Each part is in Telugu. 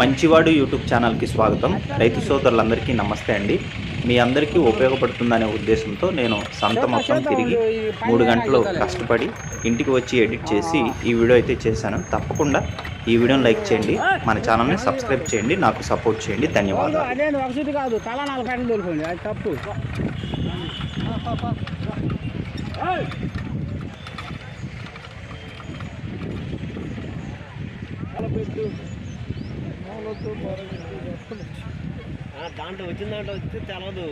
మంచివాడు యూట్యూబ్ ఛానల్కి స్వాగతం. రైతు సోదరులందరికీ నమస్తే అండి. మీ అందరికీ ఉపయోగపడుతుందనే ఉద్దేశంతో నేను సంత మొత్తం తిరిగి మూడు గంటలు కష్టపడి ఇంటికి వచ్చి ఎడిట్ చేసి ఈ వీడియో అయితే చేశాను. తప్పకుండా ఈ వీడియోని లైక్ చేయండి. మన ఛానల్ని సబ్స్క్రైబ్ చేయండి. నాకు సపోర్ట్ చేయండి. ధన్యవాదాలు అదే ఒక సీటు కాదు తలా నాలుగు ప్యాకెట్లు దొరికింది అది తప్పు దాంట్లో వచ్చిన దాంట్లో వస్తే తెలవదు.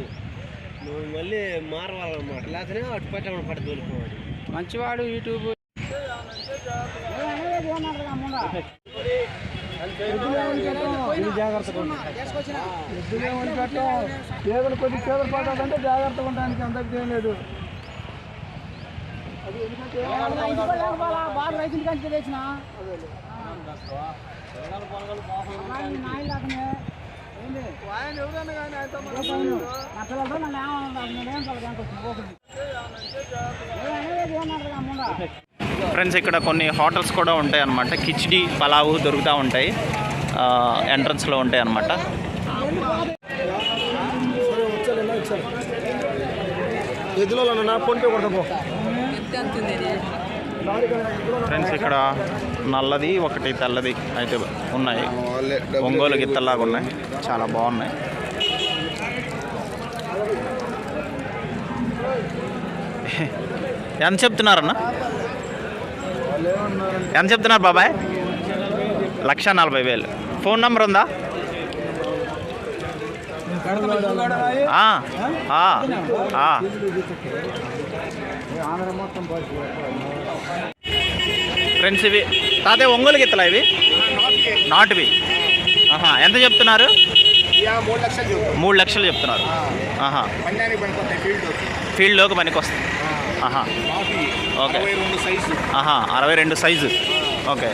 నువ్వు మళ్ళీ మారవాలన్నమాట. లేకపోతే అటు పెట్టమని పడి దొరుకుతున్నాడు మంచివాడు యూట్యూబ్. జాగ్రత్తగా చేతులు కొద్ది పడాలంటే జాగ్రత్తగా ఉండడానికి అందరికి ఏం లేదు బాగా రైతులు కంచి తెచ్చిన ఫ్రెండ్స్ ఇక్కడ కొన్ని హోటల్స్ కూడా ఉంటాయి అన్నమాట కిచిడి పలావు దొరుకుతూ ఉంటాయి. ఎంట్రన్స్లో ఉంటాయి అన్నమాట ఎదులో నా కొడతా ఫ్రెండ్స్ ఇక్కడ నల్లది ఒకటి తెల్లది అయితే ఉన్నాయి. ఒంగోలు గిత్తల్లాగా ఉన్నాయి. చాలా బాగున్నాయి. ఎంత చెప్తున్నారన్న? ఎంత చెప్తున్నారు బాబాయ్? లక్ష నలభై వేలు. ఫోన్ నెంబర్ ఉందా? ఆ, ఆ, ఆ. ఫ్రెండ్స్ ఇవి. తాతయ్య ఒంగోలు గిత్తలా ఇవి? నాటువి. ఆహా ఎంత చెప్తున్నారు? మూడు లక్షలు చెప్తున్నారు. ఆహా. ఫీల్డ్లోకి పనికి వస్తుంది ఆహా. ఓకే. రెండు సైజు ఆహా అరవై రెండు సైజు. ఓకే.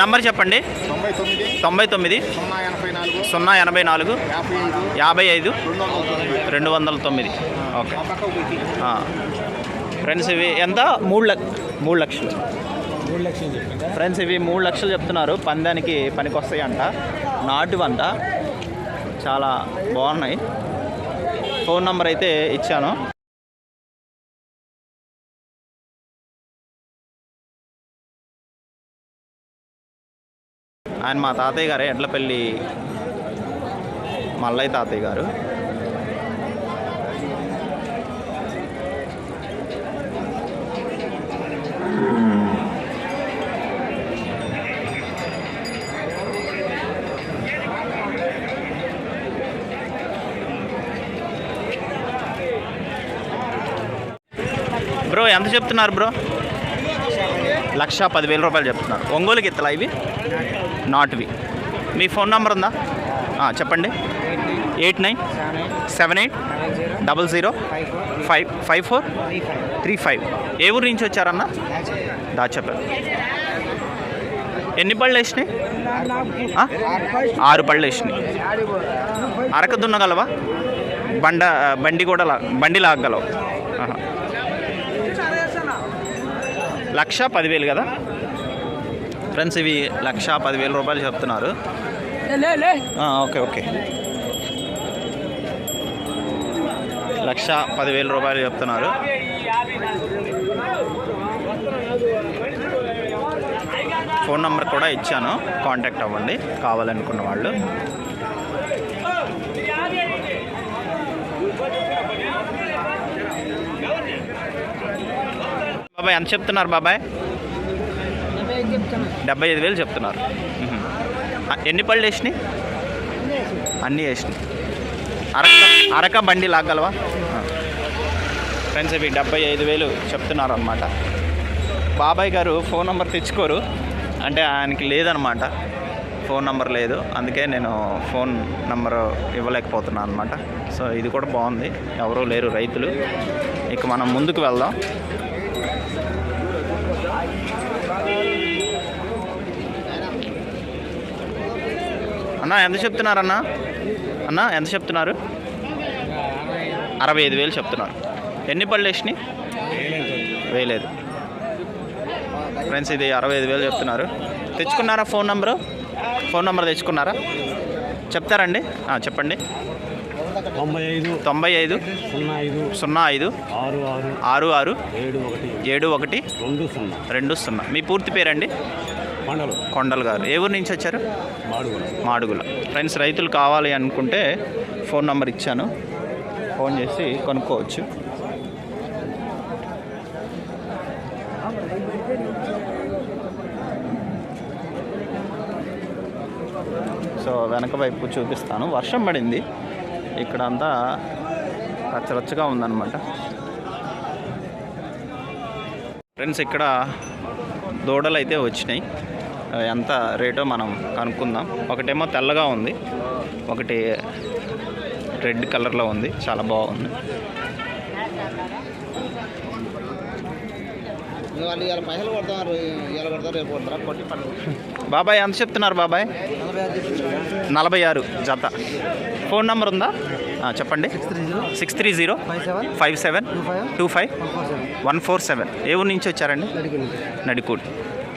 నంబర్ చెప్పండి. తొంభై తొమ్మిది సున్నా ఎనభై నాలుగు యాభై ఐదు రెండు వందల తొమ్మిది. ఓకే. ఫ్రెండ్స్ ఇవి ఎంత? మూడు లక్ష మూడు లక్షలు. మూడు లక్షలు చెప్పిందా ఫ్రెండ్స్ ఇవి మూడు లక్షలు చెప్తున్నారు. పందానికి పనికి వస్తాయి అంట నాటువంట చాలా బాగున్నాయి. ఫోన్ నంబర్ అయితే ఇచ్చాను. ఆయన మా తాతయ్య గారే ఎడ్లపల్లి మల్లయ్య తాతయ్య గారు. బ్రో ఎంత చెప్తున్నారు బ్రో? లక్ష పదివేల రూపాయలు చెప్తున్నారు. ఒంగోలు గిత్తలా ఇవి? నాటువి. మీ ఫోన్ నంబర్ ఉందా? చెప్పండి. Eight nine seven eight double zero five five four three five. ఏ ఊరు నుంచి వచ్చారన్న? దాచపల్లి. ఎన్ని పళ్ళు వేసినాయి? ఆరు పళ్ళు వేసినాయి. అరక దున్నగలవా? బండ బండి కూడా లా బండి లాగలవు లక్ష పదివేలు కదా? ఫ్రెండ్స్ ఇవి లక్ష పదివేల రూపాయలు చెప్తున్నారు. Okay okay. లక్ష పదివేల రూపాయలు చెప్తున్నారు. ఫోన్ నంబర్ కూడా ఇచ్చాను. కాంటాక్ట్ అవ్వండి కావాలనుకున్న వాళ్ళు. బాబాయ్ ఎంత చెప్తున్నారు బాబాయ్? డెబ్బై ఐదు వేలు చెప్తున్నారు. ఎన్ని పళ్ళు వేసినాయి? అన్నీ వేసినాయి. అరక అరక బండి లాగలవా? ఫ్రెండ్స్ ఇవి డెబ్బై ఐదు వేలు చెప్తున్నారు అనమాట బాబాయ్ గారు ఫోన్ నెంబర్ తెచ్చుకోరు. అంటే ఆయనకి లేదనమాట ఫోన్ నెంబర్ లేదు. అందుకే నేను ఫోన్ నెంబర్ ఇవ్వలేకపోతున్నాను అనమాట సో ఇది కూడా బాగుంది. ఎవరూ లేరు రైతులు. ఇక మనం ముందుకు వెళ్దాం. అన్న ఎంత చెప్తున్నారు అన్న అన్న ఎంత చెప్తున్నారు? అరవై ఐదు వేలు చెప్తున్నారు. ఎన్ని పళ్ళు వేసినాయి? వేయలేదు. ఫ్రెండ్స్ ఇది అరవై ఐదు వేలు చెప్తున్నారు. తెచ్చుకున్నారా ఫోన్ నంబరు? ఫోన్ నెంబర్ తెచ్చుకున్నారా? చెప్తారండి. చెప్పండి. తొంభై ఐదు తొంభై ఐదు సున్నా ఐదు సున్నా ఐదు ఆరు ఆరు ఆరు ఆరు ఏడు ఒకటి ఏడు ఒకటి రెండు సున్నా. రెండు సున్నా. మీ పూర్తి పేరండి? కొండలు. కొండల్ గారు. ఏ ఊరు నుంచి వచ్చారు? మాడుగుల. మాడుగుల. ఫ్రెండ్స్ రైతులు కావాలి అనుకుంటే ఫోన్ నెంబర్ ఇచ్చాను. ఫోన్ చేసి కొనుక్కోవచ్చు. సో వెనక వైపు చూపిస్తాను. వర్షం పడింది. ఇక్కడ అంతా రచ్చరచ్చగా ఉందన్నమాట. ఫ్రెండ్స్ ఇక్కడ దూడలు అయితే వచ్చినాయి. ఎంత రేటో మనం కనుక్కుందాం. ఒకటేమో తెల్లగా ఉంది. ఒకటి రెడ్ కలర్లో ఉంది. చాలా బాగుంది. బాబాయ్ ఎంత చెప్తున్నారు బాబాయ్? నలభై ఆరు జత. ఫోన్ నెంబర్ ఉందా? చెప్పండి. Six three zero five seven two five one four seven. ఏ ఊరు నుంచి వచ్చారండి? నడికూడి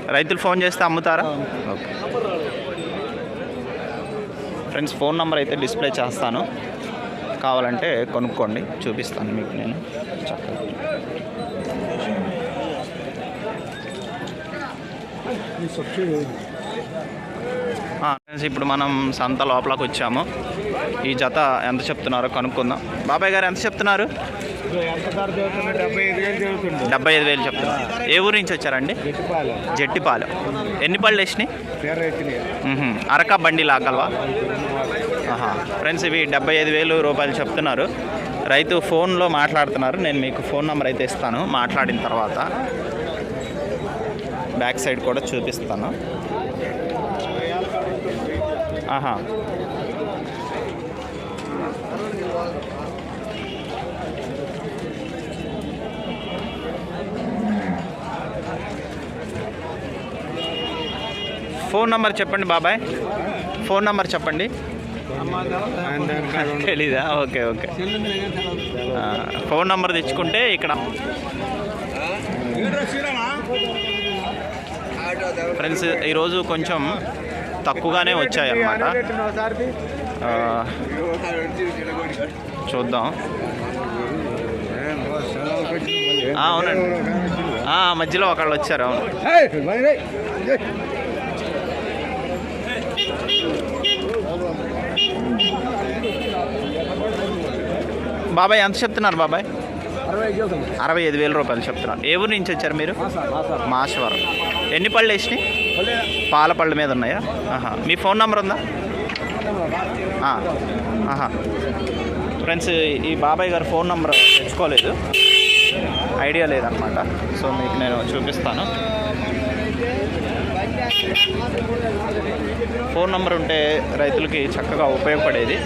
రైతులు ఫోన్ చేస్తే అమ్ముతారా? ఓకే. ఫ్రెండ్స్ ఫోన్ నెంబర్ అయితే డిస్ప్లే చేస్తాను. కావాలంటే కొనుక్కోండి చూపిస్తాను మీకు నేను. చక్కగా ఇప్పుడు మనం సంత లోపలికి వచ్చాము. ఈ జత ఎంత చెప్తున్నారో కనుక్కుందాం. బాబాయ్ గారు ఎంత చెప్తున్నారు? డెబ్బై ఐదు వేలు చెప్తున్నా. చెప్తున్నారు ఏ ఊరు నుంచి వచ్చారండి? జట్టిపాలెం. ఎన్ని పళ్ళు వేసినాయి? అరక బండి లాగలవా ఆహా. ఫ్రెండ్స్ ఇవి డెబ్బై ఐదు వేలు రూపాయలు చెప్తున్నారు. రైతు ఫోన్లో మాట్లాడుతున్నారు. నేను మీకు ఫోన్ నెంబర్ అయితే ఇస్తాను. మాట్లాడిన తర్వాత బ్యాక్ సైడ్ కూడా చూపిస్తాను. ఆహా. ఫోన్ నంబర్ చెప్పండి బాబాయ్. ఫోన్ నంబర్ చెప్పండి. తెలీదా? Okay okay. ఫోన్ నంబర్ తెచ్చుకుంటే ఇక్కడ. ఫ్రెండ్స్ ఈరోజు కొంచెం తక్కువగానే వచ్చాయి అన్నమాట చూద్దాం. అవునండి. మధ్యలో ఒకళ్ళు వచ్చారు అవును. బాబాయ్ ఎంత చెప్తున్నారు బాబాయ్? అరవై ఐదు వేల రూపాయలు చెప్తున్నారు. ఏ ఊరు నుంచి వచ్చారు మీరు? మాశ్వరం. ఎన్ని పళ్ళు వేసినాయి? పాల పళ్ళ మీద ఉన్నాయా? ఆహా. మీ ఫోన్ నెంబర్ ఉందా? ఆహా. ఫ్రెండ్స్ ఈ బాబాయ్ గారు ఫోన్ నెంబర్ తెచ్చుకోలేదు. ఐడియా లేదనమాట సో మీకు నేను చూపిస్తాను. ఫోన్ నెంబర్ ఉంటే రైతులకి చక్కగా ఉపయోగపడేది.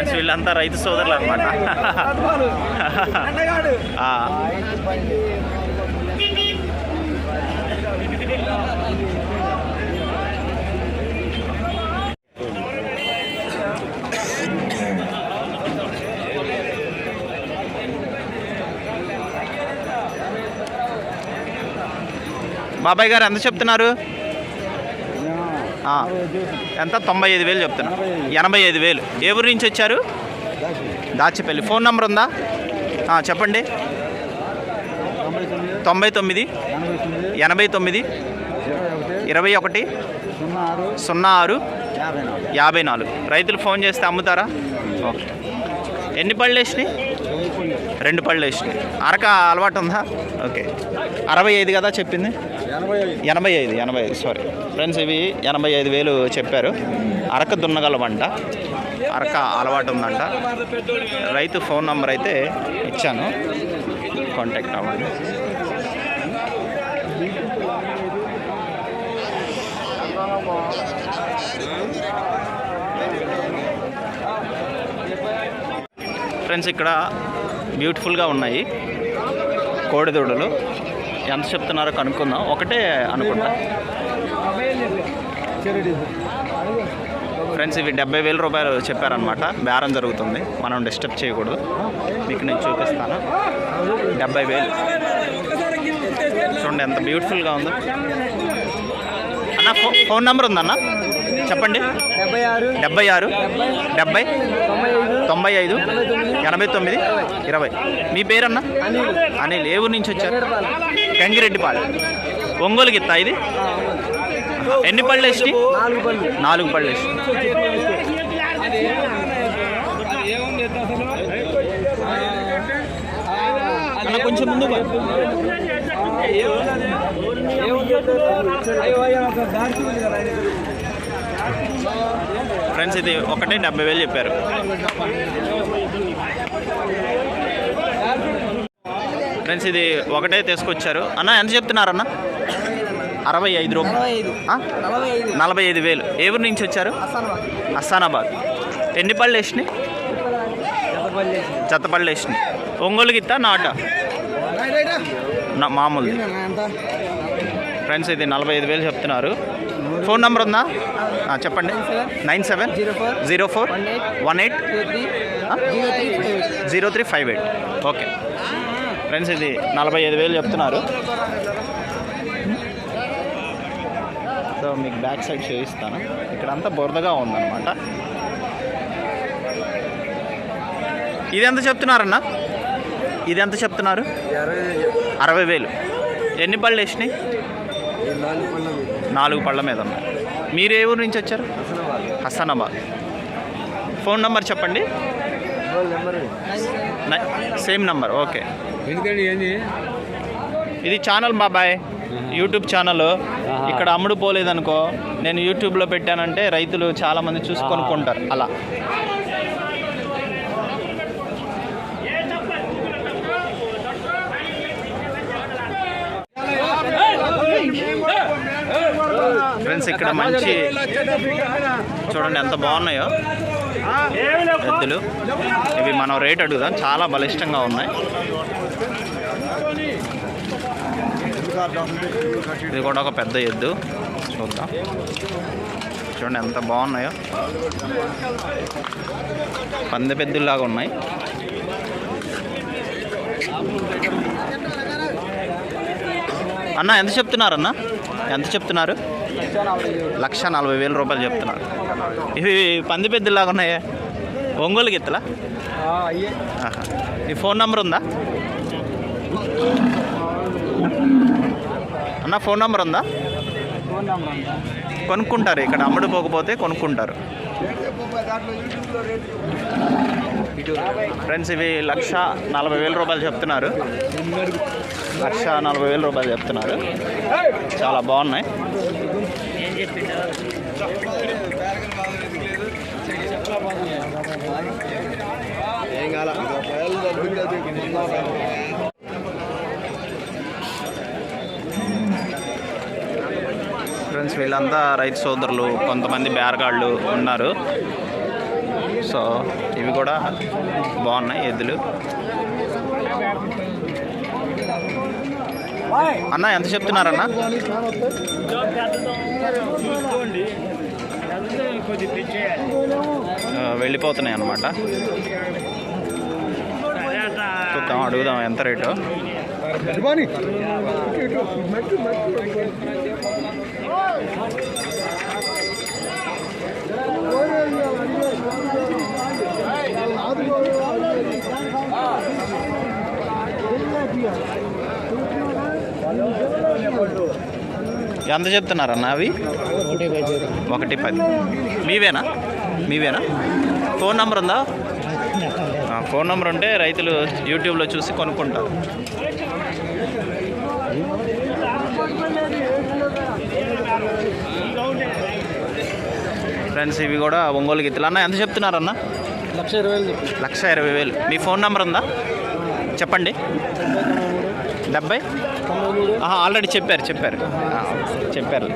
ఫ్రెండ్స్ వీళ్ళంతా రైతు సోదరులు అనమాట బాబాయ్ గారు ఎంత చెప్తున్నారు? ఎంత? తొంభై ఐదు వేలు చెప్తున్నా. ఎనభై ఐదు వేలు. ఏ ఊరు నుంచి వచ్చారు? దాచిపల్లి. ఫోన్ నెంబర్ ఉందా? చెప్పండి. తొంభై తొమ్మిది ఎనభై తొమ్మిది ఇరవై ఒకటి సున్నా ఆరు యాభై నాలుగు యాభై నాలుగు. రైతులు ఫోన్ చేస్తే అమ్ముతారా? ఓకే. ఎన్ని పళ్ళు వేసినాయి? రెండు పళ్ళు వేసినాయి. అరక అలవాటు ఉందా? ఓకే. అరవై ఐదు కదా చెప్పింది. ఎనభై ఐదు. ఎనభై ఐదు సారీ ఫ్రెండ్స్ ఇవి ఎనభై ఐదు వేలు చెప్పారు. అరక దున్నగలవంట అరక అలవాటు ఉందంట. రైతు ఫోన్ నంబర్ అయితే ఇచ్చాను. కాంటాక్ట్ అవ్వండి. ఫ్రెండ్స్ ఇక్కడ బ్యూటిఫుల్గా ఉన్నాయి. కోడిదూడలు. ఎంత చెప్తున్నారో కనుక్కుందాం. ఒకటే అనుకుంటా. ఫ్రెండ్స్ ఇవి డెబ్బై వేల రూపాయలు చెప్పారనమాట బేరం జరుగుతుంది. మనం డిస్టర్బ్ చేయకూడదు. మీకు నేను చూపిస్తాను. డెబ్బై వేలు. చూడండి ఎంత బ్యూటిఫుల్గా ఉందో. అన్న ఫో ఫోన్ నెంబర్ ఉందన్న చెప్పండి. డెబ్బై ఆరు డెబ్బై ఆరు డెబ్బై తొంభై ఐదు తొంభై ఐదు ఎనభై తొమ్మిది ఇరవై. మీ పేరన్న? అనిల్ ఏ ఊరు నుంచి వచ్చారు? గంగిరెడ్డిపాలెం ఒంగోలు గిత్తా ఇది? ఎన్ని పళ్ళు వేసి నాలుగు పళ్ళు వేసి కొంచెం ముందు ఫ్రెండ్స్ ఇది ఒకటే డెబ్బై వేలు చెప్పారు. ఫ్రెండ్స్ ఇది ఒకటే తీసుకొచ్చారు. అన్న ఎంత చెప్తున్నారు అన్న అరవై ఐదు. రూపాయలు నలభై ఐదు. వేలు. ఏ ఊరు నుంచి వచ్చారు? అస్సానాబాద్. ఎన్ని పళ్ళు వేసినాయి? చెత్త పళ్ళు వేసినాయి. ఒంగోలు గిత్తా నాట? నా మామూలు ఫ్రెండ్స్ ఇది నలభై ఐదు వేలు చెప్తున్నారు. ఫోన్ నెంబర్ ఉందా? చెప్పండి. Nine seven zero four one eight. Zero three five eight. Okay. Friends ఇది నలభై ఐదు వేలు చెప్తున్నారు. సో మీకు బ్యాక్ సైడ్ చూపిస్తాను. ఇక్కడ అంతా బురదగా ఉందన్నమాట. ఇది ఎంత చెప్తున్నారన్న? ఇది ఎంత చెప్తున్నారు? అరవై వేలు. ఎన్ని పళ్ళు వేసినాయి? నాలుగు పళ్ళ మీద ఉన్నాయి. మీరు ఏ ఊరు నుంచి వచ్చారు? హసనాబాద్. ఫోన్ నెంబర్ చెప్పండి. Same number okay. ఎందుకండి ఏంది? ఇది ఛానల్ బాబాయ్ యూట్యూబ్ ఛానల్. ఇక్కడ అమ్ముడు పోలేదనుకో నేను యూట్యూబ్లో పెట్టానంటే రైతులు చాలామంది చూసి కొనుక్కుంటారు అలా. ఫ్రెండ్స్ ఇక్కడ మంచి చూడండి ఎంత బాగున్నాయో. ఎద్దులు ఇవి మనం రేట్ అడుగుదాం. చాలా బలిష్టంగా ఉన్నాయి. ఇది కూడా ఒక పెద్ద ఎద్దు. చూద్దాం. చూడండి ఎంత బాగున్నాయో. పంది పెద్దలాగా ఉన్నాయి. అన్న ఎంత చెప్తున్నారు అన్న? ఎంత చెప్తున్నారు? లక్ష నలభై వేల రూపాయలు చెప్తున్నారు ఇవి పంది పెద్దలాగా ఉన్నాయా? ఒంగోలు గిత్తలా? ఈ ఫోన్ నంబర్ ఉందా? అన్న ఫోన్ నంబర్ ఉందా? కొనుక్కుంటారు ఇక్కడ అమ్ముడు పోకపోతే కొనుక్కుంటారు. ఫ్రెండ్స్ ఇవి లక్ష నలభై వేల రూపాయలు చెప్తున్నారు. లక్ష నలభై వేల రూపాయలు చెప్తున్నారు. చాలా బాగున్నాయి. ఏం కాల ఫ్రెండ్స్ వీళ్ళంతా రైతు సోదరులు కొంతమంది బేరగాళ్ళు ఉన్నారు. సో ఇవి కూడా బాగున్నాయి ఎద్దులు. అన్న ఎంత చెప్తున్నారన్న? వెళ్ళిపోతున్నాయి అన్నమాట చూద్దాం అడుగుదాం ఎంత రేటు. ఎంత చెప్తున్నారన్న అవి? ఒకటి పది. మీవేనా? మీవేనా? ఫోన్ నంబర్ ఉందా? ఫోన్ నంబర్ ఉంటే రైతులు యూట్యూబ్లో చూసి కొనుక్కుంటారు. ఫ్రెండ్స్ ఇవి కూడా ఒంగోలు గిత్తలు. అన్న ఎంత చెప్తున్నారన్న? లక్ష ఇరవై వేలు లక్ష ఇరవై వేలు. మీ ఫోన్ నంబర్ ఉందా? చెప్పండి. డెబ్బై? ఆల్రెడీ చెప్పారు చెప్పారు. చెప్పారు.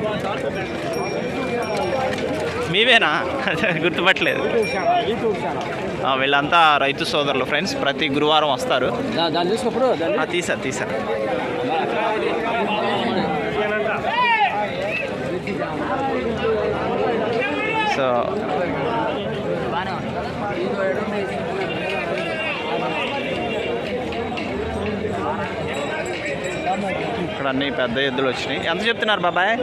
మీవేనా? గుర్తుపట్టలేదు. వీళ్ళంతా రైతు సోదరులు ఫ్రెండ్స్. ప్రతి గురువారం వస్తారు. తీసారు తీసారు సో ఇక్కడ అన్ని పెద్ద ఎద్దులు వచ్చినాయి. ఎంత చెప్తున్నారు బాబాయ్?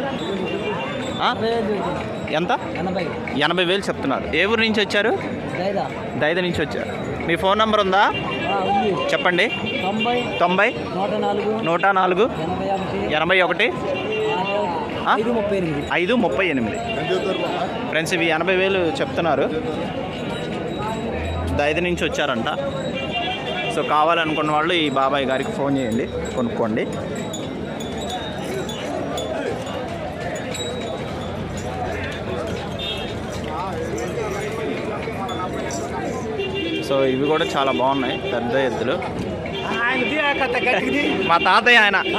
ఎంత? ఎనభై. వేలు చెప్తున్నారు. ఏ ఊరు నుంచి వచ్చారు? దైద. నుంచి వచ్చారు. మీ ఫోన్ నెంబర్ ఉందా? చెప్పండి. తొంభై నూట నాలుగు ఎనభై ఒకటి ఐదు ముప్పై ఎనిమిది. ఫ్రెండ్స్ ఇవి ఎనభై వేలు చెప్తున్నారు. దైద నుంచి వచ్చారంట. సో కావాలనుకున్న వాళ్ళు ఈ బాబాయ్ గారికి ఫోన్ చేయండి కొనుక్కోండి. సో ఇవి కూడా చాలా బాగున్నాయి పెద్ద ఎద్దులు. మా తాతయ్య ఆయన.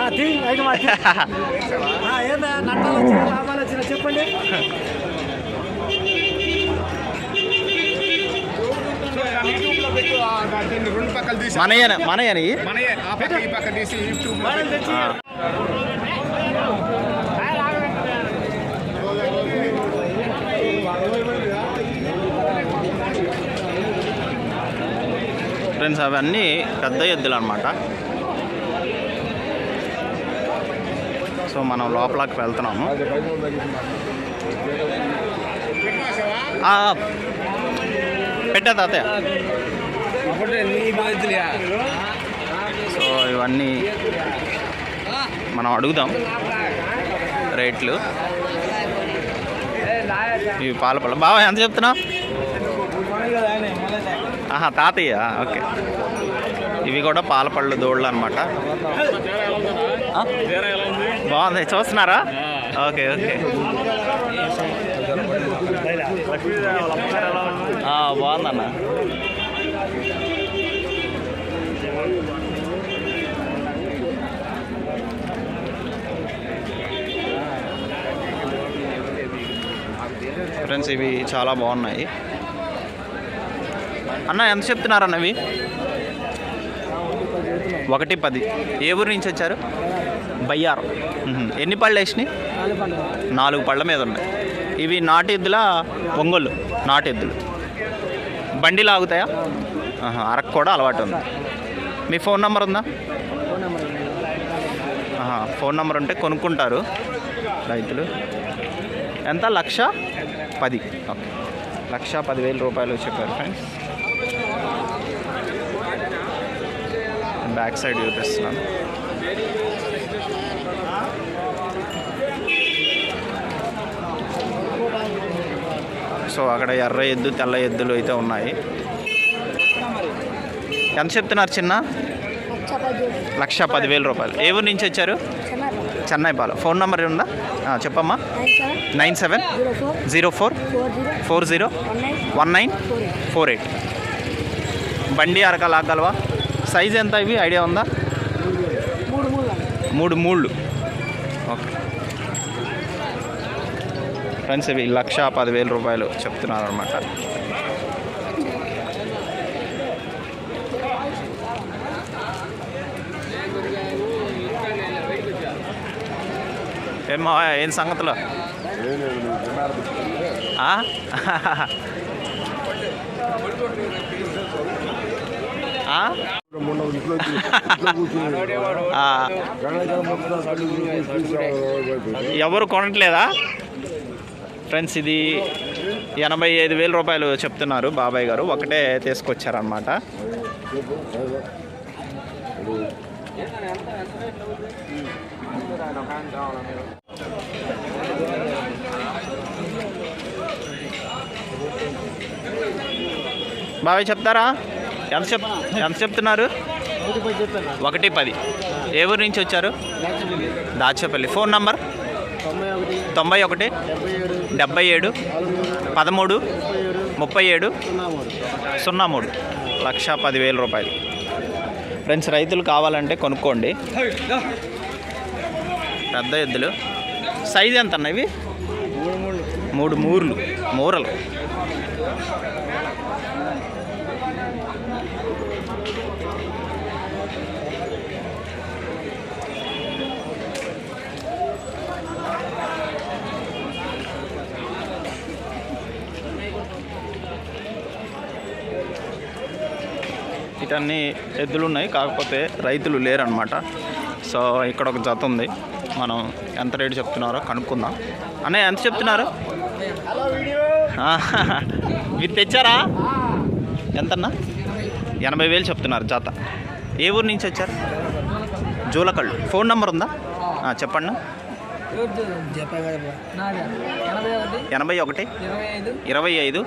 చెప్పండి. మనయ్యన మనయ్యన ఇవి? మనయే ఆ పక్క ఈ పక్క తీసి యూట్యూబ్ ఆ. ఫ్రెండ్స్ అవన్నీ పెద్ద ఎద్దులు అనమాట సో మనం లోపలకి వెళ్తున్నాము. పెట్టా తాతయ్య. సో ఇవన్నీ మనం అడుగుదాం రేట్లు. ఇవి పాల పళ్ళ బాబా ఎంత చెప్తున్నావు? ఆహా తాతయ్య. ఓకే. ఇవి కూడా పాలపళ్ళు దోళ్ళు అనమాట బాగుంది. చూస్తున్నారా? Okay okay. బాగుందన్న. ఫ్రెండ్స్ ఇవి చాలా బాగున్నాయి. అన్న ఎంత చెప్తున్నారు అన్న ఇవి? ఒకటి పది. ఏ ఊరు నుంచి వచ్చారు? బయ్యారం. ఎన్ని పళ్ళు వేసినాయి? నాలుగు పళ్ళ మీద ఉన్నాయి. ఇవి నాటు ఎద్దులా? ఒంగోలు నాటు ఎద్దులు. బండి లాగుతాయా? అరకు కూడా అలవాటు ఉంది. మీ ఫోన్ నెంబర్ ఉందా? ఫోన్ నెంబర్ ఉంటే కొనుక్కుంటారు రైతులు. ఎంత? లక్ష పది. ఓకే. లక్ష పదివేల రూపాయలు చెప్పారు ఫ్రెండ్స్. బ్యాక్ సైడ్ చూపిస్తున్నాను. సో అక్కడ ఎర్ర ఎద్దు తెల్ల ఎద్దులు అయితే ఉన్నాయి. ఎంత చెప్తున్నారు చిన్న? లక్ష పదివేల రూపాయలు. ఏ ఊరు నుంచి వచ్చారు? చెన్నై పాల. ఫోన్ నెంబర్ ఉందా? చెప్పమ్మా. Nine seven zero four four zero one nine four eight. బండి అరకలాగలవా సైజ్ ఎంత ఇవి? ఐడియా ఉందా? మూడు మూళ్ళు. ఓకే. ఫ్రెండ్స్ ఇవి లక్ష పదివేల రూపాయలు చెప్తున్నారు అనమాట ఏమో ఏం సంగతులు? ఆ? ఎవరు కొనట్లేదా? ఫ్రెండ్స్ ఇది ఎనభై ఐదు వేల రూపాయలు చెప్తున్నారు బాబాయ్ గారు. ఒకటే తీసుకొచ్చారనమాట బాబాయ్ చెప్తారా? ఎంత చెప్ ఎంత చెప్తున్నారు? ఒకటి పది. ఏ ఊరు నుంచి వచ్చారు? దాచేపల్లి. Phone number? తొంభై ఒకటి డెబ్బై ఏడు పదమూడు ముప్పై ఏడు సున్నా మూడు. లక్ష పదివేల రూపాయలు. ఫ్రెండ్స్ రైతులు కావాలంటే కొనుక్కోండి. పెద్ద ఎద్దులు. సైజ్ ఎంత అన్నవి మూడు మూర్లు. మూరలు. ఇటన్నీ ఎద్దులు ఉన్నాయి కాకపోతే రైతులు లేరనమాట సో ఇక్కడ ఒక జత ఉంది. మనం ఎంత రేటు చెప్తున్నారో కనుక్కుందాం. అన్నయ్య ఎంత చెప్తున్నారు? మీరు తెచ్చారా? ఎంతన్నా? ఎనభై వేలు చెప్తున్నారు జత. ఏ ఊరు నుంచి వచ్చారు? జూలకళ్ళు. ఫోన్ నెంబర్ ఉందా? చెప్పండి. ఎనభై ఒకటి ఇరవై ఐదు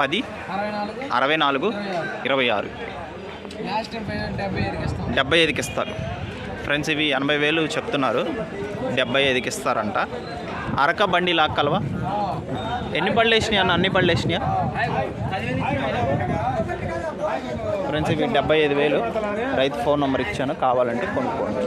పది అరవై నాలుగు ఇరవై ఆరు. డెబ్బై ఐదుకి ఇస్తారు. ఫ్రెండ్స్ ఇవి ఎనభై వేలు చెప్తున్నారు. డెబ్బై ఐదుకి ఇస్తారంట. అరక బండి లాక్కలవా ఎన్ని బళ్ళు వేసినాయి అన్న? అన్ని బళ్ళు వేసినాయా? ఫ్రెండ్స్ ఇవి డెబ్బై ఐదు వేలు. రైతు ఫోన్ నెంబర్ ఇచ్చాను. కావాలంటే కొనుక్కోండి.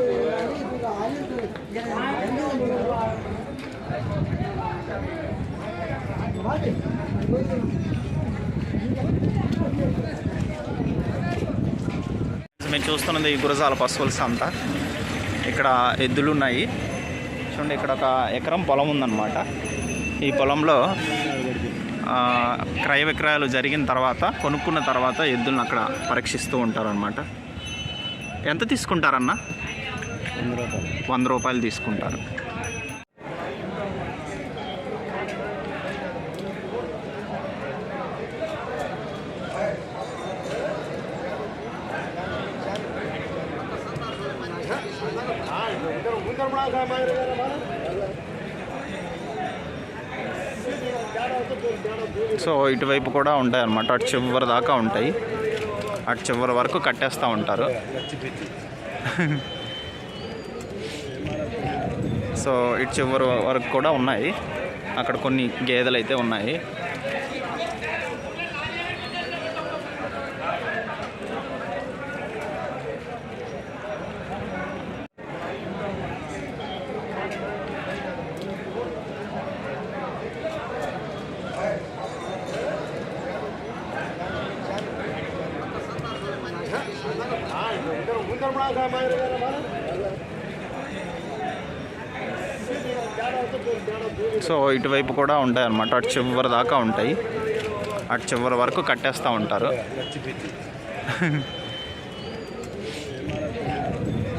మేము చూస్తున్నది ఈ గురజాల పశువుల సంత. ఇక్కడ ఎద్దులు ఉన్నాయి చూడండి ఇక్కడ ఒక ఎకరం పొలం ఉందన్నమాట. ఈ పొలంలో ఆ, క్రయ విక్రయాలు జరిగిన తర్వాత కొనుక్కున్న తర్వాత ఎద్దులను అక్కడ పరీక్షిస్తూ ఉంటారనమాట ఎంత తీసుకుంటారన్న? వంద రూపాయలు తీసుకుంటారు. సో ఇటువైపు కూడా ఉంటాయి అన్నమాట అటు చివరి దాకా ఉంటాయి. అటు చివరి వరకు కట్టేస్తూ ఉంటారు. సో ఇటు చివరి వరకు కూడా ఉన్నాయి. అక్కడ కొన్ని గేదెలు అయితే ఉన్నాయి. సో ఇటువైపు కూడా ఉంటాయి అన్నమాట అటు చివరి దాకా ఉంటాయి. అటు చివరి వరకు కట్టేస్తూ ఉంటారు.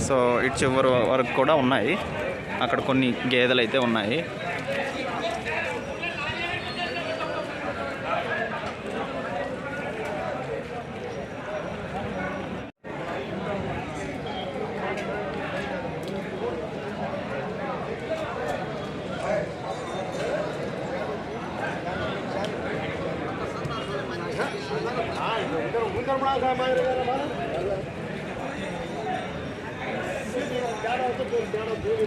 సో ఇటు చివరి వరకు కూడా ఉన్నాయి. అక్కడ కొన్ని గేదెలు అయితే ఉన్నాయి.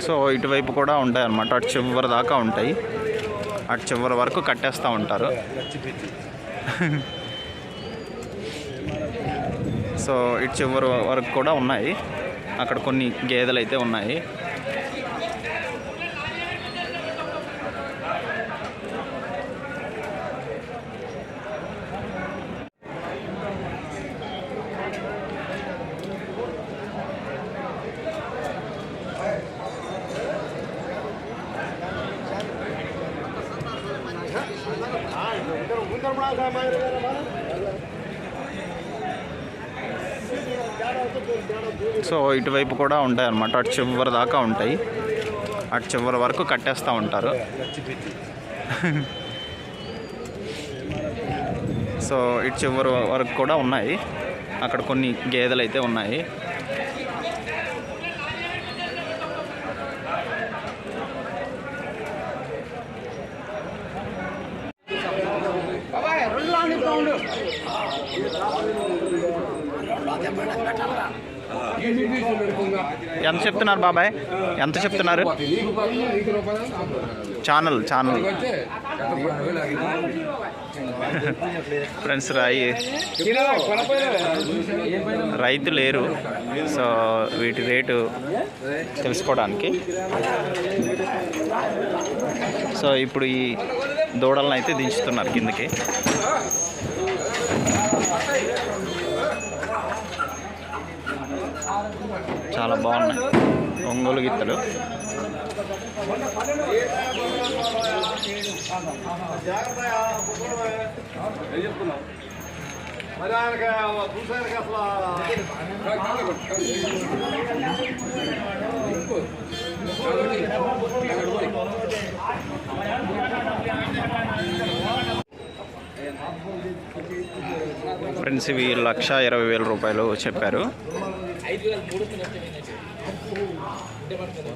సో ఇటువైపు కూడా ఉంటాయి అన్నమాట అటు చివరి దాకా ఉంటాయి. అటు చివరి వరకు కట్టేస్తూ ఉంటారు. సో ఇటు చివరి వరకు కూడా ఉన్నాయి. అక్కడ కొన్ని గేదెలు అయితే ఉన్నాయి. సో ఇటువైపు కూడా ఉంటాయి అన్నమాట అటు చివరి దాకా ఉంటాయి. అటు చివరి వరకు కట్టేస్తూ ఉంటారు. సో ఇటు చివరి వరకు కూడా ఉన్నాయి. అక్కడ కొన్ని గేదెలు అయితే ఉన్నాయి. ఎంత చెప్తున్నారు బాబాయ్? ఎంత చెప్తున్నారు? Channel channel. ఫ్రెండ్స్ రాయి. రైతు లేరు. సో వీటి రేటు తెలుసుకోవడానికి. సో ఇప్పుడు ఈ దూడలను అయితే దించుతున్నారు కిందకి. చాలా బాగున్నాయి. ఒంగోలు గిత్తలు. ఫ్రెండ్స్ ఇవి లక్ష ఇరవై వేల రూపాయలు చెప్పారు. ఐదు వేల మూడు వందలు వచ్చాయి అంటే పడుతుంది